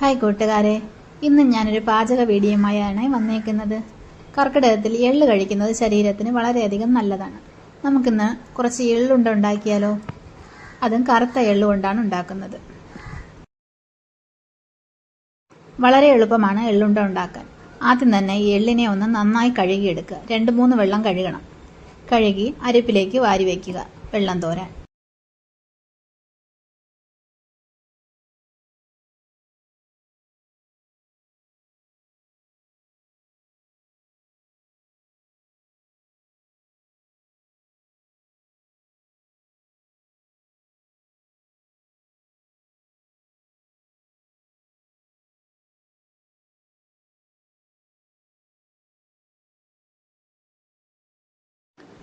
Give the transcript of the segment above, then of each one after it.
Hi കൂട്ടുകാരെ. ഇന്ന് ഞാനൊരു പാചക വീഡിയോയുമായാണ് വന്നേക്കുന്നത്. കർക്കിടകത്തിൽ എള്ള് കഴിക്കുന്നത് ശരീരത്തിന് വളരെയധികം നല്ലതാണ്. നമുക്കിന്ന് കുറച്ച് എള്ളുണ്ട ഉണ്ടാക്കിയാലോ? അതും കറുത്ത എള്ളുകൊണ്ടാണ് ഉണ്ടാക്കുന്നത്. വളരെ എളുപ്പമാണ് എള്ളുണ്ട ഉണ്ടാക്കാൻ. ആദ്യം തന്നെ ഈ എള്ളിനെ ഒന്ന് നന്നായി കഴുകിയെടുക്കുക. രണ്ട് മൂന്ന് വെള്ളം കഴുകണം. കഴുകി അരിപ്പിലേക്ക് വാരി വയ്ക്കുക. വെള്ളം തോരാൻ.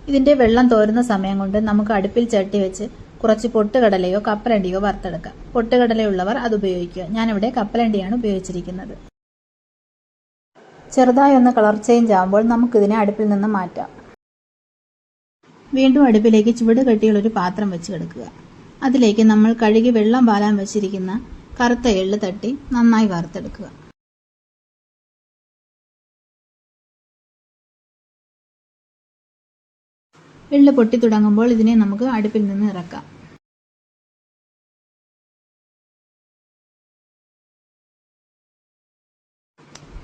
ഇതിന്റെ വെള്ളം തോരുന്ന സമയം കൊണ്ട് നമുക്ക് അടുപ്പിൽ ചട്ടി വെച്ച് കുറച്ച് പൊട്ടുകടലയോ കപ്പലണ്ടിയോ വറുത്തെടുക്കാം. പൊട്ടുകടലയുള്ളവർ അത് ഉപയോഗിക്കുക. ഞാനിവിടെ കപ്പലണ്ടിയാണ് ഉപയോഗിച്ചിരിക്കുന്നത്. ചെറുതായി ഒന്ന് കളർ ചേഞ്ച് ആകുമ്പോൾ നമുക്കിതിനെ അടുപ്പിൽ നിന്ന് മാറ്റാം. വീണ്ടും അടുപ്പിലേക്ക് ചുവട് കെട്ടിയുള്ളൊരു പാത്രം വെച്ച് കിടക്കുക. അതിലേക്ക് നമ്മൾ കഴുകി വെള്ളം പാലാൻ വെച്ചിരിക്കുന്ന കറുത്ത എള്ള് തട്ടി നന്നായി വറുത്തെടുക്കുക. എള്ള് പൊട്ടി തുടങ്ങുമ്പോൾ ഇതിനെ നമുക്ക് അടുപ്പിൽ നിന്ന് ഇറക്കാം.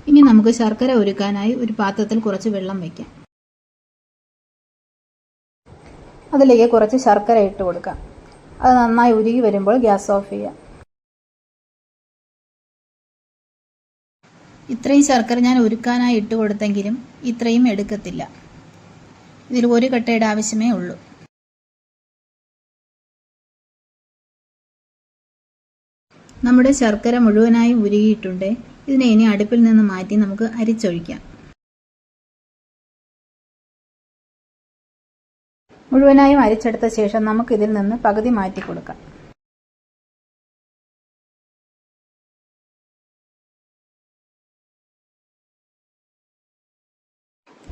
ഇനി നമുക്ക് ശർക്കര ഒരുക്കാനായി ഒരു പാത്രത്തിൽ കുറച്ച് വെള്ളം വയ്ക്കാം അതിലേക്ക് കുറച്ച് ശർക്കര ഇട്ട് കൊടുക്കാം. അത് നന്നായി ഉരുകി വരുമ്പോൾ ഗ്യാസ് ഓഫ് ചെയ്യാം. ഇത്രയും ശർക്കര ഞാൻ ഒരുക്കാനായി ഇട്ട് കൊടുത്തെങ്കിലും ഇത്രയും എടുക്കത്തില്ല. ഇതിൽ ഒരു കട്ടയുടെ ആവശ്യമേ ഉള്ളൂ. നമ്മുടെ ശർക്കര മുഴുവനായി ഉരുകിയിട്ടുണ്ട്. ഇതിനെ ഇനി അടുപ്പിൽ നിന്ന് മാറ്റി നമുക്ക് അരിച്ചൊഴിക്കാം. മുഴുവനായും അരിച്ചെടുത്ത ശേഷം നമുക്കിതിൽ നിന്ന് പകുതി മാറ്റി കൊടുക്കാം.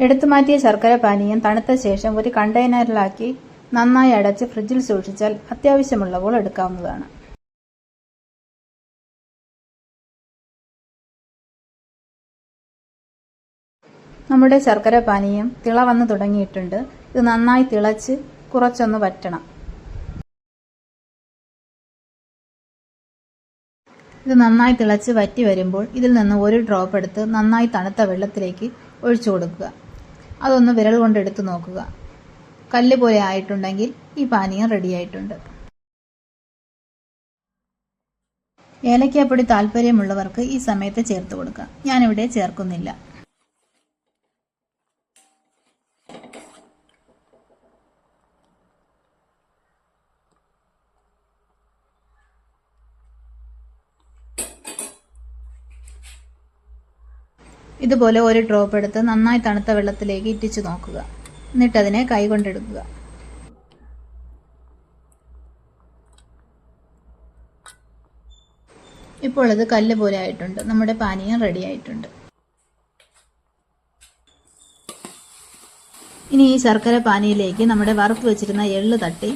എടുത്തു മാറ്റിയ ശർക്കര പാനീയം തണുത്ത ശേഷം ഒരു കണ്ടെയ്നറിലാക്കി നന്നായി അടച്ച് ഫ്രിഡ്ജിൽ സൂക്ഷിച്ചാൽ അത്യാവശ്യമുള്ളപ്പോൾ എടുക്കാവുന്നതാണ്. നമ്മുടെ ശർക്കര പാനീയം തിള വന്ന് തുടങ്ങിയിട്ടുണ്ട്. ഇത് നന്നായി തിളച്ച് കുറച്ചൊന്ന് വറ്റണം. ഇത് നന്നായി തിളച്ച് വറ്റി വരുമ്പോൾ ഇതിൽ നിന്ന് ഒരു ഡ്രോപ്പ് എടുത്ത് നന്നായി തണുത്ത വെള്ളത്തിലേക്ക് ഒഴിച്ചു കൊടുക്കുക. അതൊന്ന് വിരൽ കൊണ്ട് എടുത്ത് നോക്കുക. കല്ല് പോലെ ആയിട്ടുണ്ടെങ്കിൽ ഈ പാനീയം റെഡിയായിട്ടുണ്ട് ഏലക്കാപ്പൊടി താല്പര്യമുള്ളവർക്ക് ഈ സമയത്ത് ചേർത്ത് കൊടുക്കാം. ഞാനിവിടെ ചേർക്കുന്നില്ല. ഇതുപോലെ ഒരു ഡ്രോപ്പ് എടുത്ത് നന്നായി തണുത്ത വെള്ളത്തിലേക്ക് ഇറ്റിച്ചു നോക്കുക. എന്നിട്ട് അതിനെ കൈകൊണ്ടെടുക്കുക. ഇപ്പോൾ അത് കല്ല് പോലെ ആയിട്ടുണ്ട്. നമ്മുടെ പാനീയം റെഡി ആയിട്ടുണ്ട്. ഇനി ഈ ശർക്കര പാനിയിലേക്ക് നമ്മുടെ വറുത്ത് വെച്ചിരുന്ന എള്ള് തട്ടി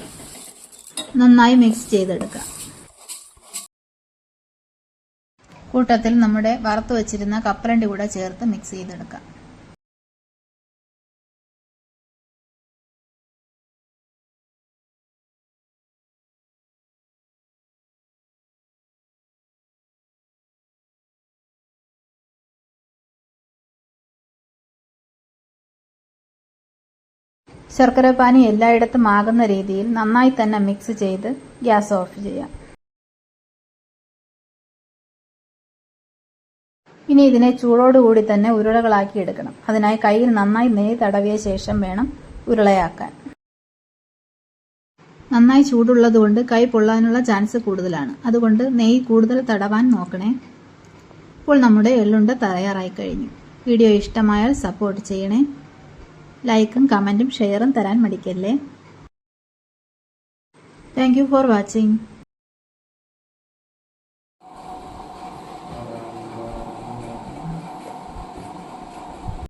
നന്നായി മിക്സ് ചെയ്തെടുക്കാം. കൂട്ടത്തിൽ നമ്മുടെ വറുത്ത് വെച്ചിരുന്ന കപ്പലണ്ടി കൂടെ ചേർത്ത് മിക്സ് ചെയ്തെടുക്കാം. ശർക്കര പാനി എല്ലായിടത്തും ആകുന്ന രീതിയിൽ നന്നായി തന്നെ മിക്സ് ചെയ്ത് ഗ്യാസ് ഓഫ് ചെയ്യാം. ഇനി ഇതിനെ ചൂടോടുകൂടി തന്നെ ഉരുളകളാക്കി എടുക്കണം. അതിനായി കയ്യിൽ നന്നായി നെയ്യ് തടവിയ ശേഷം വേണം ഉരുളയാക്കാൻ. നന്നായി ചൂടുള്ളതുകൊണ്ട് കൈ പൊള്ളാനുള്ള ചാൻസ് കൂടുതലാണ്. അതുകൊണ്ട് നെയ്യ് കൂടുതൽ തടവാൻ നോക്കണേ. ഇപ്പോൾ നമ്മുടെ എള്ളുണ്ട തയ്യാറായി കഴിഞ്ഞു. വീഡിയോ ഇഷ്ടമായാൽ സപ്പോർട്ട് ചെയ്യണേ. ലൈക്കും കമന്റും ഷെയറും തരാൻ മടിക്കല്ലേ. Thank for watching